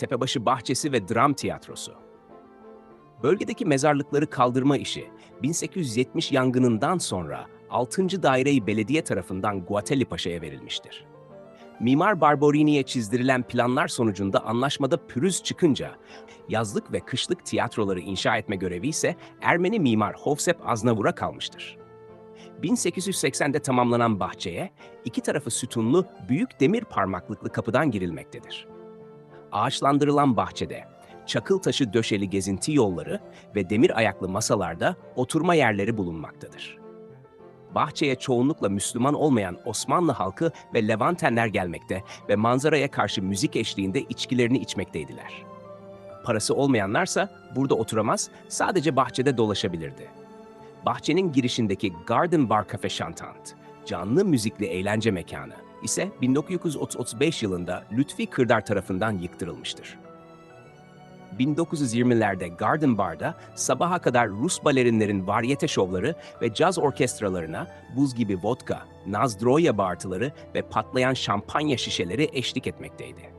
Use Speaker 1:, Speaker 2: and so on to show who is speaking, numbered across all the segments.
Speaker 1: Tepebaşı Bahçesi ve Dram Tiyatrosu. Bölgedeki mezarlıkları kaldırma işi 1870 yangınından sonra 6. Daireyi Belediye tarafından Guatelli Paşa'ya verilmiştir. Mimar Barberini'ye çizdirilen planlar sonucunda anlaşmada pürüz çıkınca yazlık ve kışlık tiyatroları inşa etme görevi ise Ermeni mimar Hovsep Aznavur'a kalmıştır. 1880'de tamamlanan bahçeye iki tarafı sütunlu büyük demir parmaklıklı kapıdan girilmektedir. Ağaçlandırılan bahçede çakıl taşı döşeli gezinti yolları ve demir ayaklı masalarda oturma yerleri bulunmaktadır. Bahçeye çoğunlukla Müslüman olmayan Osmanlı halkı ve Levantenler gelmekte ve manzaraya karşı müzik eşliğinde içkilerini içmekteydiler. Parası olmayanlarsa burada oturamaz, sadece bahçede dolaşabilirdi. Bahçenin girişindeki Garden Bar Cafe Chantant, canlı müzikli eğlence mekanı ise 1935 yılında Lütfi Kırdar tarafından yıktırılmıştır. 1920'lerde Garden Bar'da sabaha kadar Rus balerinlerin varyete şovları ve caz orkestralarına buz gibi vodka, nazdroya bağırtıları ve patlayan şampanya şişeleri eşlik etmekteydi.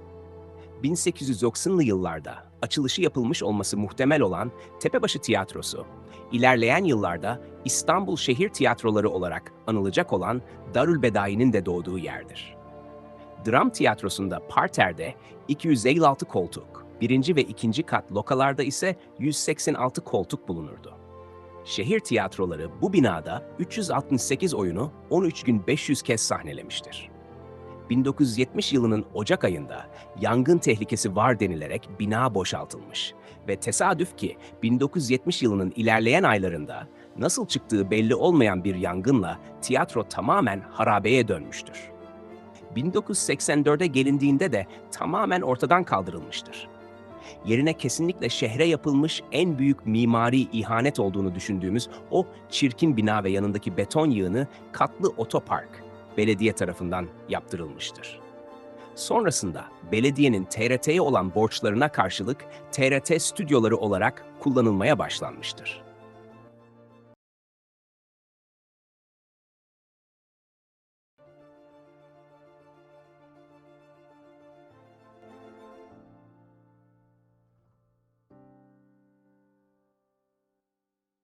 Speaker 1: 1890'lı yıllarda açılışı yapılmış olması muhtemel olan Tepebaşı Tiyatrosu, ilerleyen yıllarda İstanbul Şehir Tiyatroları olarak anılacak olan Darülbedai'nin de doğduğu yerdir. Dram tiyatrosunda parterde 256 koltuk, birinci ve ikinci kat lokalarda ise 186 koltuk bulunurdu. Şehir tiyatroları bu binada 368 oyunu 13 gün 500 kez sahnelemiştir. 1970 yılının Ocak ayında yangın tehlikesi var denilerek bina boşaltılmış ve tesadüf ki 1970 yılının ilerleyen aylarında nasıl çıktığı belli olmayan bir yangınla tiyatro tamamen harabeye dönmüştür. 1984'e gelindiğinde de tamamen ortadan kaldırılmıştır. Yerine kesinlikle şehre yapılmış en büyük mimari ihanet olduğunu düşündüğümüz o çirkin bina ve yanındaki beton yığını katlı otopark belediye tarafından yaptırılmıştır. Sonrasında belediyenin TRT'ye olan borçlarına karşılık TRT stüdyoları olarak kullanılmaya başlanmıştır.